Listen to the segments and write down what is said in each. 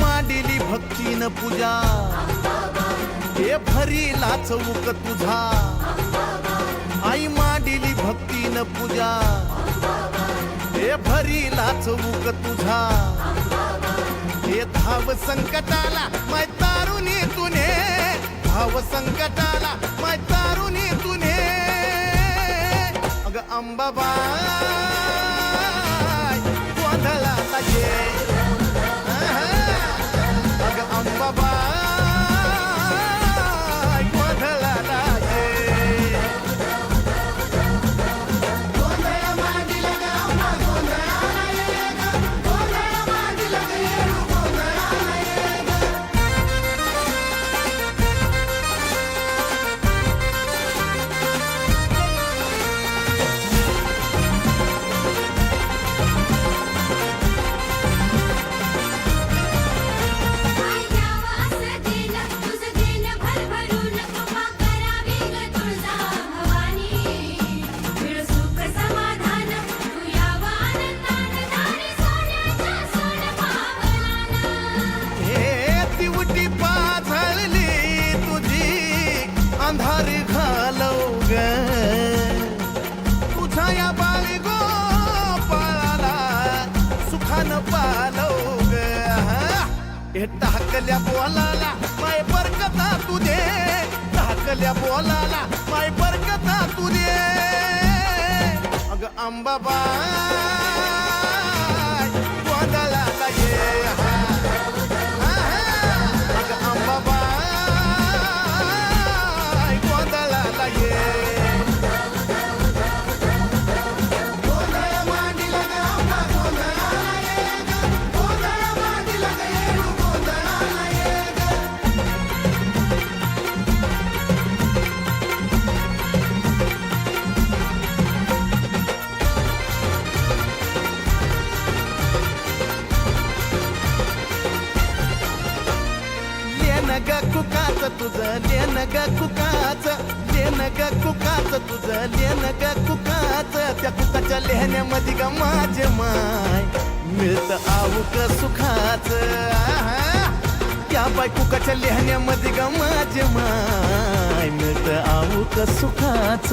मांडिली भक्तीन पूजा. हे भरी लाचवूक तुझा. आई मांडिली भक्तीन पूजा. हे भरी लाचवूक तुझा. हे धाव संकटाला मैता तुने भाव संकटाला माय तुने. अग अंबाबाई अंधार घालव ग. तुझ्या या बाळी गोपाळाला सुखानं पालव ग. हे टाकल्या बोलाला माय बरकता तुझे टाकल्या बोलाला माय बरकता तुझे अग अंबाबा. तुझं लेन ग कुकाच लेन ग कुकाच तुझं लेन ग कुकाच. त्या कुकाच्या लेहण्यामध्ये ग माझे माय मिळत आऊक सुखाच. त्या बाय कुकाच्या लेहण्यामध्ये ग माझे माय मिळत आऊक सुखाच.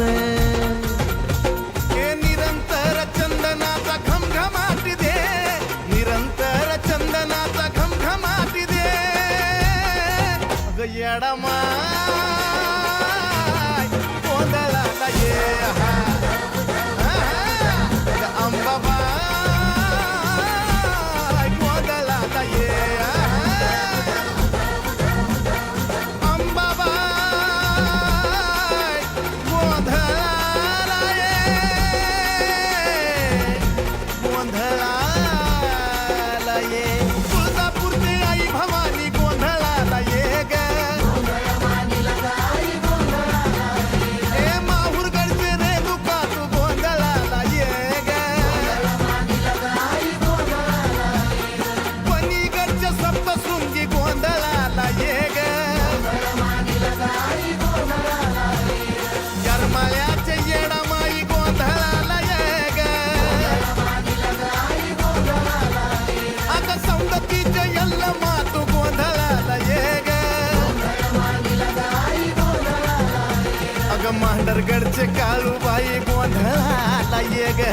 अग भांडरगडचे काळूबाई गोंधळाला ये ग